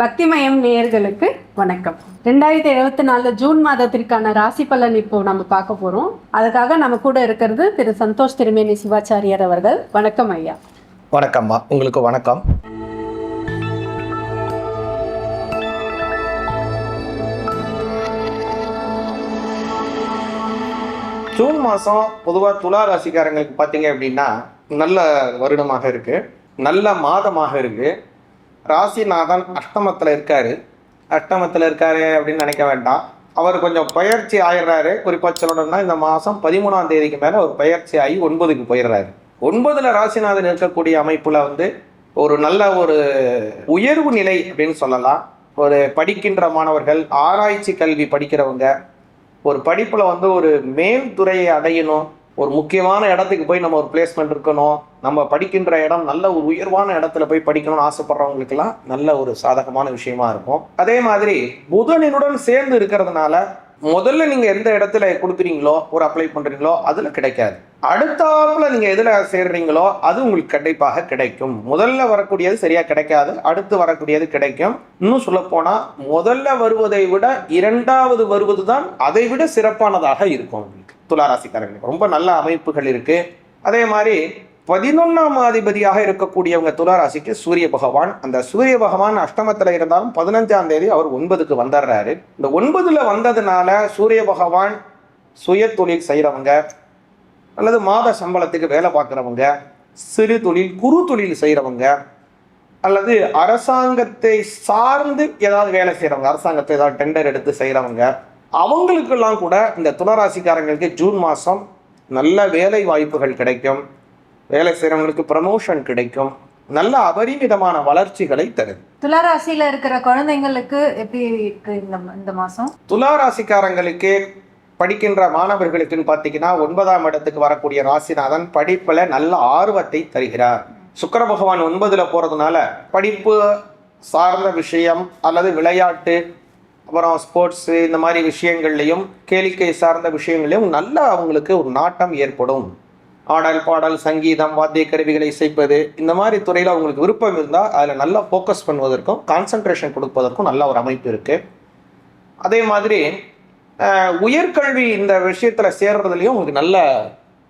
பக்திமயம் நேயர்களுக்கு வணக்கம். ரெண்டாயிரத்தி இருபத்தி நாலு ஜூன் மாதத்திற்கான ராசி பலன் இப்போ நம்ம பார்க்க போறோம். அதுக்காக நம்ம கூட இருக்கிறது திரு சந்தோஷ் திருமேனி சிவாச்சாரியார் அவர்கள். வணக்கம் ஐயா. வணக்கம்மா. உங்களுக்கு வணக்கம். ஜூன் மாதம் பொதுவாக துலா ராசிக்காரங்களுக்கு பார்த்தீங்க அப்படின்னா நல்ல வருடமாக இருக்கு. நல்ல மாதமாக இருக்கு. ராசிநாதன் அஷ்டமத்தில் இருக்காரு. அஷ்டமத்தில் இருக்காரு அப்படின்னு நினைக்க வேண்டாம். அவர் கொஞ்சம் பயிற்சி ஆயிடுறாரு. குறிப்பாக சொல்லணும்னா இந்த மாதம் பதிமூணாம் தேதிக்கு மேலே அவர் பயிற்சி ஆகி ஒன்பதுக்கு போயிடுறாரு. ஒன்பதில் ராசிநாதன் இருக்கக்கூடிய அமைப்பில் வந்து ஒரு நல்ல ஒரு உயர்வு நிலை அப்படின்னு சொல்லலாம். ஒரு படிக்கின்ற மாணவர்கள் ஆராய்ச்சி கல்வி படிக்கிறவங்க ஒரு படிப்பில் வந்து ஒரு மேல் துறையை அடையணும். ஒரு முக்கியமான இடத்துக்கு போய் நம்ம ஒரு பிளேஸ்மெண்ட் இருக்கணும். நம்ம படிக்கின்ற இடம் நல்ல ஒரு உயர்வான இடத்துல போய் படிக்கணும்னு ஆசைப்படுறவங்களுக்கெல்லாம் நல்ல ஒரு சாதகமான விஷயமா இருக்கும். அதே மாதிரி புதனினுடன் சேர்ந்து இருக்கிறதுனால முதல்ல நீங்க எந்த இடத்துல கொடுக்குறீங்களோ ஒரு அப்ளை பண்றீங்களோ அதுல கிடைக்காது. அடுத்தாப்புல நீங்க எதுல சேர்றீங்களோ அது உங்களுக்கு கண்டிப்பாக கிடைக்கும். முதல்ல வரக்கூடியது சரியா கிடைக்காது அடுத்து வரக்கூடியது கிடைக்கும். இன்னும் சொல்ல போனா முதல்ல வருவதை விட இரண்டாவது வருவது தான் அதை விட சிறப்பானதாக இருக்கும் உங்களுக்கு. துளாராசிக்காரர்களுக்கு ரொம்ப நல்ல அமைப்புகள் இருக்குது அதே மாதிரி பதினொன்றாம் அதிபதியாக இருக்கக்கூடியவங்க துளாராசிக்கு சூரிய பகவான். அந்த சூரிய பகவான் அஷ்டமத்தில் இருந்தாலும் பதினஞ்சாம் தேதி அவர் ஒன்பதுக்கு வந்துடுறாரு இந்த ஒன்பதில் வந்ததுனால சூரிய பகவான் சுய தொழில் செய்கிறவங்க அல்லது மாத சம்பளத்துக்கு வேலை பார்க்குறவங்க சிறு தொழில் குறு தொழில் செய்கிறவங்க அல்லது அரசாங்கத்தை சார்ந்து ஏதாவது வேலை செய்கிறவங்க அரசாங்கத்தை ஏதாவது டெண்டர் எடுத்து செய்கிறவங்க அவங்களுக்கெல்லாம் கூட இந்த துளராசிக்காரங்களுக்கு ஜூன் மாதம் நல்ல வேலை வாய்ப்புகள் கிடைக்கும். வேலை செய்கிறவங்களுக்கு ப்ரமோஷன் கிடைக்கும். நல்ல அபரிமிதமான வளர்ச்சிகளை தருது துளாராசியில இருக்கிற குழந்தைங்களுக்கு எப்படி இருக்கு இந்த மாசம்? துலா ராசிக்காரங்களுக்கு படிக்கின்ற மாணவர்களுக்குன்னு பார்த்தீங்கன்னா ஒன்பதாம் இடத்துக்கு வரக்கூடிய ராசிநாதன் படிப்புல நல்ல ஆர்வத்தை தருகிறார். சுக்கிர பகவான் ஒன்பதுல போறதுனால படிப்பு சார்ந்த விஷயம் அல்லது விளையாட்டு அப்புறம் ஸ்போர்ட்ஸு இந்த மாதிரி விஷயங்கள்லையும் கேளிக்கை சார்ந்த விஷயங்களையும் நல்ல அவங்களுக்கு ஒரு நாட்டம் ஏற்படும். ஆடல் பாடல் சங்கீதம் வாத்திய கருவிகளை இசைப்பது இந்த மாதிரி துறையில் அவங்களுக்கு விருப்பம் இருந்தால் அதில் நல்லா ஃபோக்கஸ் பண்ணுவதற்கும் கான்சன்ட்ரேஷன் கொடுப்பதற்கும் நல்ல ஒரு அமைப்பு இருக்குது அதே மாதிரி உயர்கல்வி இந்த விஷயத்தில் சேர்றதுலையும் உங்களுக்கு நல்ல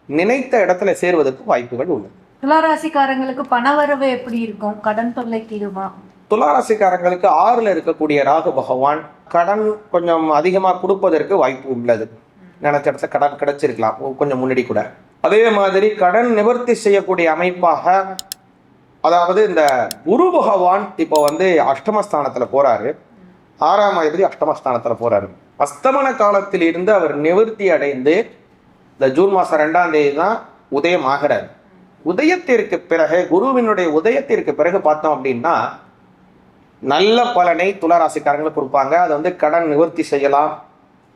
நினைத்த இடத்துல சேர்வதற்கு வாய்ப்புகள் உள்ளது துளாராசிக்காரங்களுக்கு பணவரவு எப்படி இருக்கும்? கடன் தொல்லை தீருமா? துளாராசிக்காரங்களுக்கு ஆறில் இருக்கக்கூடிய ராகு பகவான் கடன் கொஞ்சம் அதிகமாக கொடுப்பதற்கு வாய்ப்பு உள்ளது. நினைச்ச இடத்துல கடன் கிடைச்சிருக்கலாம். கொஞ்சம் முன்னாடி கூட. அதே மாதிரி கடன் நிவர்த்தி செய்யக்கூடிய அமைப்பாக அதாவது இந்த குரு பகவான் இப்போ வந்து அஷ்டமஸ்தானத்தில் போறாரு. ஆறாம் அதிபதி அஷ்டமஸ்தானத்தில் போறாரு. அஸ்தமன காலத்தில் இருந்து அவர் நிவர்த்தி அடைந்து இந்த ஜூன் மாசம் ரெண்டாம் தேதி தான் உதயம் ஆகிறார். உதயத்திற்கு பிறகு குருவினுடைய உதயத்திற்கு பிறகு பார்த்தோம் அப்படின்னா நல்ல பலனை துளாராசிக்காரங்களுக்கு கொடுப்பாங்க. அதை வந்து கடன் நிவர்த்தி செய்யலாம்.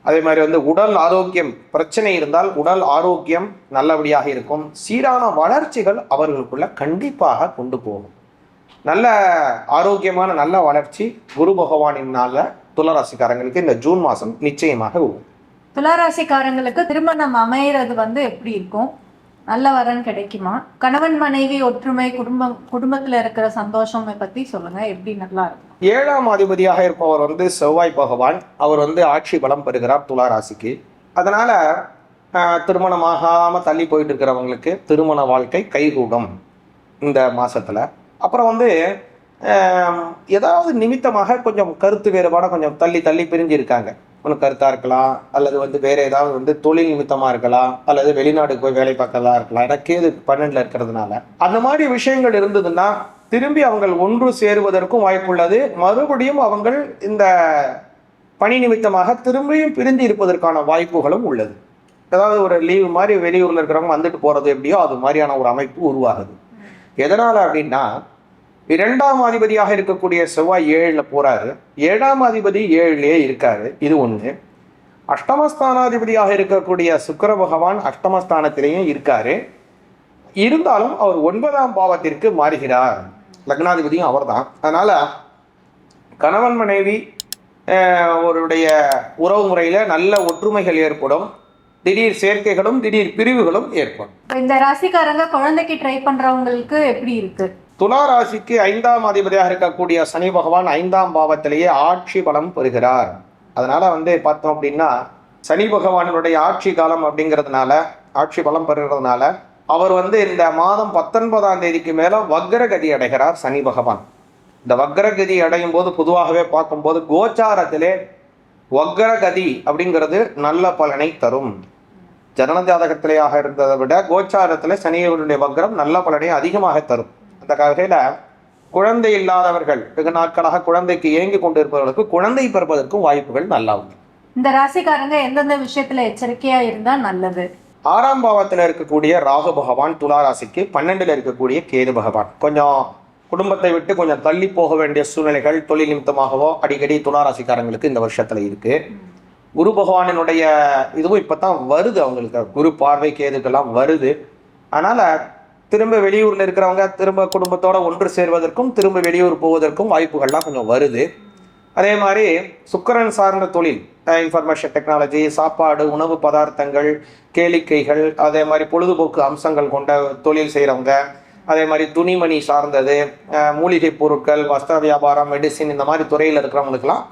அதே மாதிரி வந்து உடல் ஆரோக்கியம் பிரச்சனை இருந்தால் உடல் ஆரோக்கியம் நல்லபடியாக இருக்கும். சீரான வளர்ச்சிகள் அவர்களுக்குள்ள கண்டிப்பாக கொண்டு போகும். நல்ல ஆரோக்கியமான நல்ல வளர்ச்சி குரு பகவானினால துளராசிக்காரங்களுக்கு இந்த ஜூன் மாதம் நிச்சயமாக உண்டு துளாராசிக்காரங்களுக்கு திருமணம் அமையறது வந்து எப்படி இருக்கும்? நல்ல வரன் கிடைக்குமா? கணவன் மனைவி ஒற்றுமை குடும்பம் குடும்பத்துல இருக்கிற சந்தோஷமை பத்தி சொல்லுங்க. எப்படி நல்லா இருக்கும்? ஏழாம் அதிபதியாக இருப்பவர் வந்து செவ்வாய் பகவான். அவர் வந்து ஆட்சி பலம் பெறுகிறார் துலா ராசிக்கு. அதனால திருமணமாகாம தள்ளி போயிட்டு இருக்கிறவங்களுக்கு திருமண வாழ்க்கை கைகூடும் இந்த மாசத்துல. அப்புறம் வந்து ஏதாவது நிமித்தமாக கொஞ்சம் கருத்து வேறுபாடாக கொஞ்சம் தள்ளி தள்ளி பிரிஞ்சு இருக்காங்க ஒன்று கருத்தாக இருக்கலாம் அல்லது வந்து வேற ஏதாவது வந்து தொழில் நிமித்தமாக இருக்கலாம் அல்லது வெளிநாடுக்கு போய் வேலை பார்க்கறதா இருக்கலாம். எனக்கே இது பன்னெண்டில் இருக்கிறதுனால. அந்த மாதிரி விஷயங்கள் இருந்ததுன்னா திரும்பி அவங்கள் ஒன்று சேருவதற்கும் வாய்ப்புள்ளது மறுபடியும் அவங்கள் இந்த பணி நிமித்தமாக திரும்பியும் பிரிந்து இருப்பதற்கான வாய்ப்புகளும் உள்ளது. ஏதாவது ஒரு லீவு மாதிரி வெளியூரில் இருக்கிறவங்க வந்துட்டு போகிறது எப்படியோ அது மாதிரியான ஒரு அமைப்பு உருவாகுது. எதனால் அப்படின்னா இரண்டாம் அதிபதியாக இருக்கக்கூடிய செவ்வாய் ஏழில் போறாரு. ஏழாம் அதிபதி ஏழுலயே இருக்காரு. இது ஒன்று அஷ்டமஸ்தானாதிபதியாக இருக்கக்கூடிய சுக்கர பகவான் அஷ்டமஸ்தானத்திலேயும் இருக்காரு. இருந்தாலும் அவர் ஒன்பதாம் பாவத்திற்கு மாறுகிறார். லக்னாதிபதியும் அவர்தான். அதனால கணவன் மனைவி அவருடைய உறவு முறையில் நல்ல ஒற்றுமைகள் ஏற்படும். திடீர் சேர்க்கைகளும் திடீர் பிரிவுகளும் ஏற்படும். இந்த ராசிக்காரங்க குழந்தைக்கு ட்ரை பண்றவங்களுக்கு எப்படி இருக்கு? துலா ராசிக்கு ஐந்தாம் அதிபதியாக இருக்கக்கூடிய சனி பகவான் ஐந்தாம் பாவத்திலேயே ஆட்சி பலம் பெறுகிறார். அதனால் வந்து பார்த்தோம் அப்படின்னா சனி பகவானுடைய ஆட்சி காலம் அப்படிங்கிறதுனால ஆட்சி பலம் பெறுகிறதுனால அவர் வந்து இந்த மாதம் பத்தொன்பதாம் தேதிக்கு மேலே வக்ரகதி அடைகிறார் சனி பகவான். இந்த வக்ரகதி அடையும் போது பொதுவாகவே பார்க்கும்போது கோச்சாரத்திலே வக்ரகதி அப்படிங்கிறது நல்ல பலனை தரும். ஜனன ஜாதகத்திலேயாக இருந்ததை விட கோச்சாரத்தில் சனியனுடைய வக்ரம் நல்ல பலனை அதிகமாக தரும். அந்த வகையில் குழந்தை இல்லாதவர்கள் வெகு நாட்களாக குழந்தைக்கு ஏங்கி கொண்டிருப்பவர்களுக்கு குழந்தை பிறப்பதற்கும் வாய்ப்புகள் நல்லா உண்டு இந்த ராசிக்காரங்க எந்தெந்த விஷயத்துல எச்சரிக்கையா இருந்தா நல்லது? ஆறாம் பாவத்தில் இருக்கக்கூடிய ராகு பகவான் துலா ராசிக்கு பன்னெண்டுல இருக்கக்கூடிய கேது பகவான். கொஞ்சம் குடும்பத்தை விட்டு கொஞ்சம் தள்ளி போக வேண்டிய சூழ்நிலைகள் தொழில் நிமித்தமாகவோ அடிக்கடி துலா ராசிக்காரங்களுக்கு இந்த வருஷத்துல இருக்கு. குரு பகவானினுடைய இதுவும் இப்பதான் வருது அவங்களுக்கு. குரு பார்வை கேதுக்கெல்லாம் வருது. அதனால திரும்ப வெளியூரில் இருக்கிறவங்க திரும்ப குடும்பத்தோட ஒன்று சேர்வதற்கும் திரும்ப வெளியூர் போவதற்கும் வாய்ப்புகள்லாம் கொஞ்சம் வருது. அதே மாதிரி சுக்கிரன் சார்ந்த தொழில் இன்ஃபர்மேஷன் டெக்னாலஜி சாப்பாடு உணவு பதார்த்தங்கள் கேளிக்கைகள் அதே மாதிரி பொழுதுபோக்கு அம்சங்கள் கொண்ட தொழில் செய்கிறவங்க அதே மாதிரி துணிமணி சார்ந்தது மூலிகை பொருட்கள் வஸ்திர வியாபாரம் மெடிசின் இந்த மாதிரி துறையில் இருக்கிறவங்களுக்கெல்லாம்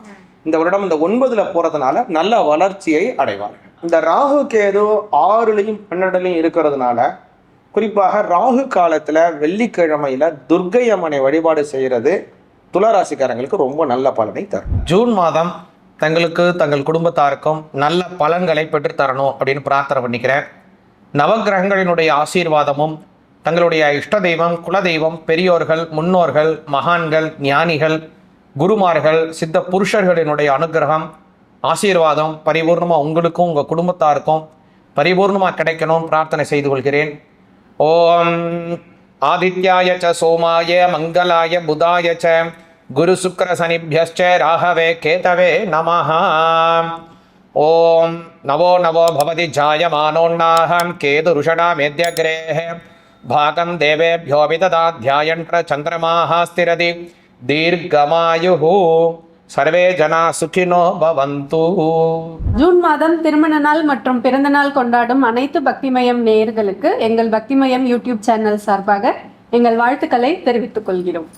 இந்த வருடம் இந்த ஒன்பதில் போகிறதுனால நல்ல வளர்ச்சியை அடைவார் இந்த ராகு கேது ஆறுலையும் பன்னெண்டுலையும் இருக்கிறதுனால குறிப்பாக ராகு காலத்தில் வெள்ளிக்கிழமையில துர்க்கை அம்மனை வழிபாடு செய்கிறது துளராசிக்காரங்களுக்கு ரொம்ப நல்ல பலனை தரும். ஜூன் மாதம் தங்களுக்கு தங்கள் குடும்பத்தாருக்கும் நல்ல பலன்களை பெற்று தரணும் அப்படின்னு பிரார்த்தனை பண்ணிக்கிறேன். நவக்கிரகங்களினுடைய ஆசீர்வாதமும் தங்களுடைய இஷ்ட தெய்வம் குலதெய்வம் பெரியோர்கள் முன்னோர்கள் மகான்கள் ஞானிகள் குருமார்கள் சித்த புருஷர்களினுடைய அனுகிரகம் ஆசீர்வாதம் பரிபூர்ணமாக உங்களுக்கும் உங்கள் குடும்பத்தாருக்கும் பரிபூர்ணமாக கிடைக்கணும் பிரார்த்தனை செய்து கொள்கிறேன். ఓం ఆదిత్యాయ చ సోమాయ మంగళాయ బుధాయ చ గురుశుక్రశనిభ్యశ్చ రాహవే కేతవే నమ. ఓం నవో నవో భవతి జాయమానోన్నాహం కేతురుషడామేద్యగ్రే. భాగం దేవేభ్యోపితదాధ్యాయంట్ర చంద్రమాహ స్థిరది దీర్ఘమాయు. சர்வே ஜனா சுகினோ பவந்து. ஜூன் மாதம் திருமண நாள் மற்றும் பிறந்த நாள் கொண்டாடும் அனைத்து பக்திமயம் நேயர்களுக்கு எங்கள் பக்திமயம் யூடியூப் சேனல் சார்பாக எங்கள் வாழ்த்துக்களை தெரிவித்துக் கொள்கிறோம்.